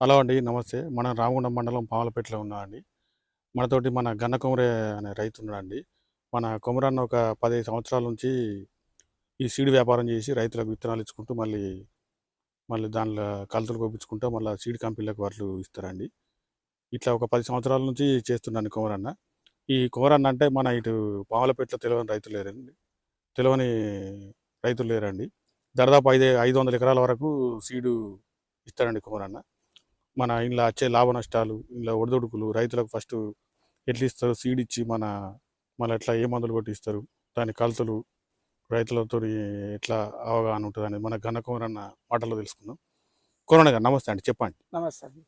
Hello అండి నమస్తే. మనం రామగుండం మండలం పాములపేటలో ఉన్నామండి మనతోటి మన గన్న కొమరే అనే రైతు ఉన్నాడండి. మన కొమరన్న ఒక పదిహేను సంవత్సరాల నుంచి ఈ సీడ్ వ్యాపారం చేసి రైతులకు విత్తనాలు ఇచ్చుకుంటూ మళ్ళీ మళ్ళీ దానిలో కలుతులు కోపించుకుంటూ మళ్ళీ సీడ్ కంపెనీలకు వాళ్ళు ఇస్తారండి. ఇట్లా ఒక పది సంవత్సరాల నుంచి చేస్తున్నాను కొమరన్న. ఈ కొమరన్న అంటే మన ఇటు పాములపేటలో తెలియని రైతులు లేరండి. తెలియని రైతులు లేరండి. దాదాపు ఐదు ఐదు వందల ఎకరాల వరకు సీడు ఇస్తారండి కొమరన్న. మన ఇంట్లో వచ్చే లాభ నష్టాలు ఇంట్లో ఒడిదొడుకులు రైతులకు ఫస్ట్ ఎట్లా ఇస్తారు? సీడ్ ఇచ్చి మన మళ్ళీ ఎట్లా ఏ మందులు కొట్టిస్తారు? దాని కలతలు రైతులతో ఎట్లా అవగాహన ఉంటుంది అనేది మన ఘన కుమారన్న మాటల్లో తెలుసుకుందాం. కుమారన్న గారు నమస్తే అండి చెప్పండి. నమస్తే అండి.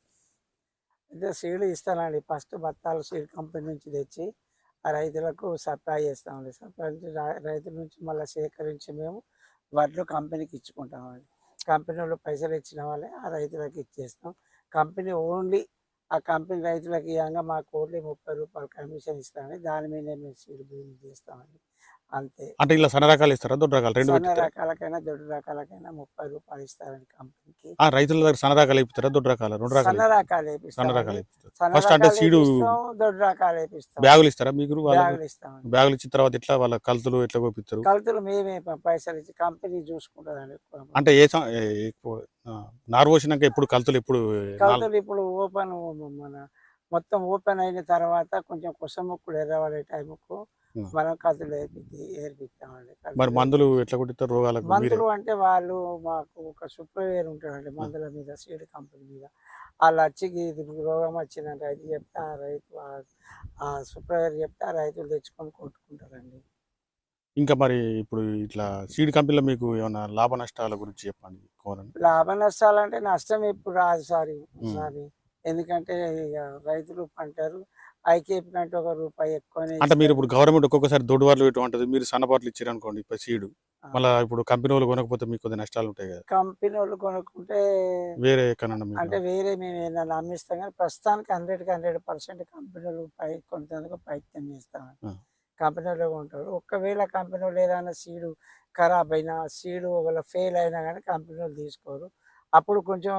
అయితే సీడ్ ఇస్తానండి. ఫస్ట్ బత్తాలు సీడ్ కంపెనీ నుంచి తెచ్చి ఆ రైతులకు సప్లై చేస్తామండి సప్లై రైతుల నుంచి మళ్ళీ సేకరించి మేము వడ్లు కంపెనీకి ఇచ్చుకుంటామండి కంపెనీ వాళ్ళు పైసలు ఇచ్చిన వాళ్ళే ఆ రైతులకు ఇచ్చేస్తాం. కంపెనీ ఓన్లీ ఆ కంపెనీ రైతులకు ఇవ్వంగా మాకు ఓన్లీ ముప్పై రూపాయలు కమిషన్ ఇస్తామని దాని మీద మేము సీడ్ బిజినెస్ చేస్తామండి. అంతే. అంటే ఇలా సన్న రకాలు ఇస్తారా? దొడ్డు రకాలు? రెండు సన్న రకాలకైనా దొడ్డు రకాలకైనా ముప్పై రూపాయలు ఇస్తారండి కంపెనీకి. ఆ రైతుల దగ్గర సన్న రకాలు ఇప్పుతారా దొడ్డు రకాలు? రెండు రకాలు సన్న రకాలు సన్న రకాలు సన్న ఫస్ట్ అంటే సీడు దొడ్డు రకాలు వేపిస్తాం. బ్యాగులు ఇస్తారా మీకు? బ్యాగులు ఇస్తాం బ్యాగులు ఇచ్చిన తర్వాత ఎట్లా వాళ్ళ కలుతులు ఎట్లా కోపిస్తారు? కలుతులు మేమే పైసలు ఇచ్చి కంపెనీ చూసుకుంటుందండి అంటే ఏ నారు పోసినాక ఎప్పుడు కలుతులు ఎప్పుడు కలుతులు ఇప్పుడు ఓపెన్ మన మొత్తం ఓపెన్ అయిన తర్వాత కొంచెం కుసముక్కుడు ఎర్రబడే టైంకు. మనం కలుతులు ఏర్పిద్ది ఏర్పిస్తామండి మరి మందులు ఎట్లా కొట్టిస్తారు రోగాలకు? మీరే. మందులు అంటే వాళ్ళు మాకు ఒక సూపర్వేర్ ఉంటాడండి మందుల మీద సీడ్ కంపెనీ మీద. వాళ్ళు వచ్చి ఇది రోగం వచ్చిందంటే రైతు చెప్తే ఆ రైతు ఆ- సూపర్వేర్ చెప్తే ఆ రైతులు తెచ్చుకొని కొట్టుకుంటారండి. ఇంకా మరి ఇప్పుడు ఇట్లా సీడ్ కంపెనీలో మీకు ఏమైనా లాభ నష్టాల గురించి చెప్పండి కోరండి. లాభ నష్టాలు అంటే నష్టం ఎప్పుడు రాదు సారీ. సారీ. ఎందుకంటే ఇక రైతులు పంటారు ఐకేపీ కంటే ఒక రూపాయి ఎక్కువనే అంటే మీరు. ఇప్పుడు గవర్నమెంట్ ఒక్కొక్కసారి దొడ్డు వాళ్ళు ఇటు ఉంటుంది మీరు సన్నపాట్లు ఇచ్చారు అనుకోండి ఇప్పుడు సీడ్. మళ్ళీ ఇప్పుడు కంపెనీ వాళ్ళు కొనకపోతే మీకు కొద్దిగా నష్టాలు ఉంటాయి కదా కంపెనీ వాళ్ళు కొనుక్కుంటే వేరే అంటే వేరే మేము ఏదైనా అమ్మిస్తాం కానీ ప్రస్తుతానికి హండ్రెడ్కి హండ్రెడ్ పర్సెంట్ కంపెనీ వాళ్ళు పై కొంతకు ప్రయత్నం చేస్తాం. కంపెనీ వాళ్ళు కొంటారు ఒకవేళ కంపెనీ వాళ్ళు ఏదైనా సీడు ఖరాబ్ అయినా సీడు ఒకవేళ ఫెయిల్ అయినా కానీ కంపెనీ వాళ్ళు తీసుకోరు అప్పుడు కొంచెం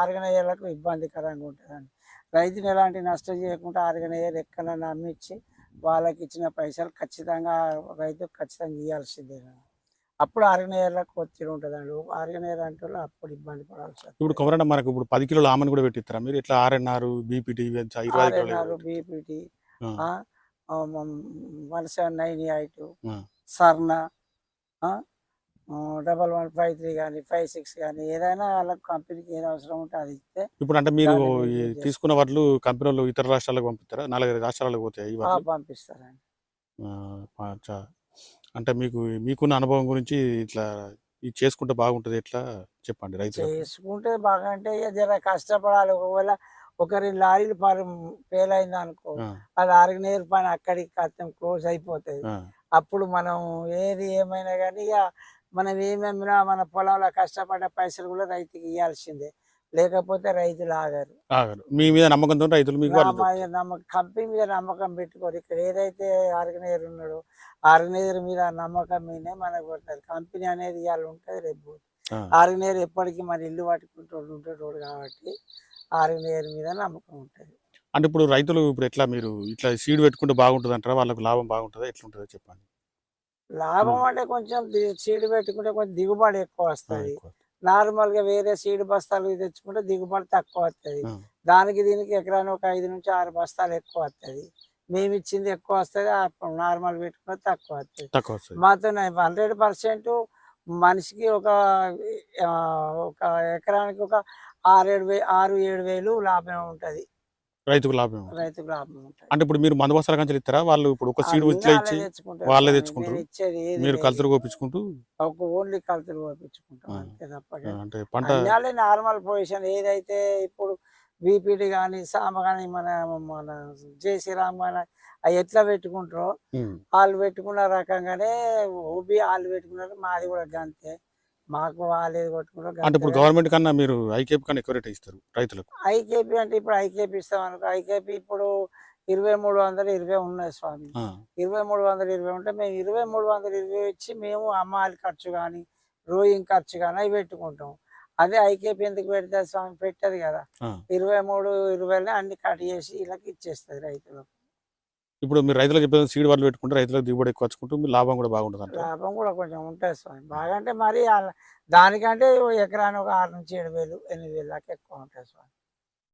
ఆర్గనైజర్లకు ఇబ్బందికరంగా ఉంటుందండి రైతుని ఎలాంటి నష్టం చేయకుండా ఆర్గనైజర్ ఎక్కడైనా అమ్మించి వాళ్ళకి ఇచ్చిన పైసలు ఖచ్చితంగా రైతు ఖచ్చితంగా ఇవ్వాల్సిందే అప్పుడు ఆర్గనైజర్లకు ఒత్తిడి ఉంటుందండి ఆర్గనైజర్ అంటే వాళ్ళు అప్పుడు ఇబ్బంది పడాల్సి. ఇప్పుడు కొమరన్న మనకు ఇప్పుడు పది కిలోల ఆమెను కూడా పెట్టిస్తారా మీరు ఇట్లా ఆర్ఎన్ఆర్ బీపీటీ ఆర్ఎన్ఆర్ బీపీటీ ఆ. వన్ సెవెన్ నైన్ ఎయిట్ ఆ. డబల్ వన్ ఫైవ్ త్రీ కానీ ఫైవ్ సిక్స్ కానీ ఏదైనా వాళ్ళకి కంపెనీకి ఏది అవసరం ఉంటే అది ఇస్తే ఇప్పుడు అంటే మీరు. తీసుకున్న కంపెనీ వాళ్ళు ఇతర రాష్ట్రాలకు పంపిస్తారా? నాలుగైదు రాష్ట్రాలకు పోతాయి ఆ, వాటిలు పంపిస్తారండి. ఆ, ఆ, అంటే మీకు మీకున్న అనుభవం గురించి ఇట్లా ఇది చేసుకుంటే బాగుంటుంది ఎట్లా? చెప్పండి రైతులు చేసుకుంటే బాగా అంటే జర కష్టపడాలి. ఒకవేళ ఒకరి లారీలు ఫెయిల్ అయింది అనుకో అది ఆర్గనైజర్ పని అక్కడికి అర్థం క్లోజ్ అయిపోతుంది అప్పుడు మనం ఏది ఏమైనా కానీ ఇక మనం ఏమి అమ్మినా మన పొలంలో కష్టపడ్డ పైసలు కూడా రైతుకి ఇవ్వాల్సిందే లేకపోతే రైతులు ఆగారు. ఆగరు. మీ మీద నమ్మకంతో రైతులు మీకు నమ్మకం కంపెనీ మీద నమ్మకం పెట్టుకోరు. ఇక్కడ ఏదైతే ఆర్గనైజర్ ఉన్నాడో ఆర్గనైజర్ మీద నమ్మకం మీదే మనకు పడుతుంది. కంపెనీ అనేది ఇవాళ ఉంటుంది రేపు ఆర్గనైజర్ ఎప్పటికీ మన ఇల్లు పట్టుకుంటోడు ఉంటాడు కాబట్టి ఆర్గనైజర్ మీద నమ్మకం ఉంటుంది. అంటే ఇప్పుడు రైతులు ఇప్పుడు ఎట్లా మీరు ఇట్లా సీడ్ పెట్టుకుంటే బాగుంటుంది అంటారా వాళ్ళకు లాభం బాగుంటుందా? ఎట్లా ఉంటుందో చెప్పండి. లాభం. అంటే కొంచెం సీడ్ పెట్టుకుంటే కొంచెం దిగుబడి ఎక్కువ వస్తుంది. నార్మల్గా వేరే సీడ్ బస్తాలు తెచ్చుకుంటే దిగుబడి తక్కువ వస్తుంది. దానికి దీనికి ఎకరానికి ఒక ఐదు నుంచి ఆరు బస్తాలు ఎక్కువ వస్తుంది. మేము ఇచ్చింది ఎక్కువ వస్తుంది నార్మల్ పెట్టుకుంటే తక్కువ వస్తుంది. మాతో హండ్రెడ్ పర్సెంట్ మనిషికి ఒక ఒక ఎకరానికి ఒక ఆరేడు వే ఆరు ఏడు వేలు లాభం ఉంటది. రైతుకు లాభం. రైతుకు లాభం ఉంటుంది అంటే ఇప్పుడు మీరు మందు బస్తాల కంచెలు ఇస్తారా వాళ్ళు ఇప్పుడు ఒక సీడ్ ఇట్లా వాళ్ళే ఇచ్చి వాళ్ళే. తెచ్చుకుంటారు. మీరు. కలుతురు కోపించుకుంటూ ఒక ఓన్లీ. అంతే తప్ప ఆ, అంటే పంట నార్మల్ పొజిషన్ ఏదైతే ఇప్పుడు బీపీటీ కానీ సామ కానీ మన మన జై శ్రీరామ్ కానీ అవి ఎట్లా పెట్టుకుంటారో వాళ్ళు పెట్టుకున్న రకంగానే ఓబీ వాళ్ళు పెట్టుకున్నారు మాది కూడా గంతే మాకు వాళ్ళు ఏది కొట్టుకున్నారు అంటే ఇప్పుడు గవర్నమెంట్ కన్నా మీరు ఐకేపీ కన్నా ఎక్కువ రేట్ ఇస్తారు రైతులకు. ఐకేపీ అంటే ఇప్పుడు ఐకేపీ ఇస్తాం అనుకో ఐకేపీ ఇప్పుడు ఇరవై మూడు వందలు ఇరవై ఉన్నాయి స్వామి. ఇరవై మూడు వందలు ఇరవై ఉంటే మేము ఇరవై మూడు వందలు ఇరవై ఇచ్చి మేము అమ్మాలి ఖర్చు కానీ రోయింగ్ ఖర్చు కానీ అవి పెట్టుకుంటాం. అదే ఐకేపీ ఎందుకు పెడతారు స్వామి? పెట్టదు కదా. ఇరవై మూడు ఇరవైలో అన్ని కట్ చేసి వీళ్ళకి ఇచ్చేస్తుంది రైతులకు ఇప్పుడు మీరు రైతులకు చెప్పేది సీడ్ వాళ్ళు పెట్టుకుంటే రైతులకు దిగుబడి ఎక్కువ వచ్చుకుంటూ మీ లాభం కూడా బాగుంటుంది అంటే లాభం కూడా కొంచెం ఉంటుంది స్వామి. బాగా అంటే మరి దానికంటే ఎకరానికి ఒక ఆరు నుంచి ఏడు వేలు ఎనిమిది వేలు దాకా ఎక్కువ ఉంటాయి స్వామి.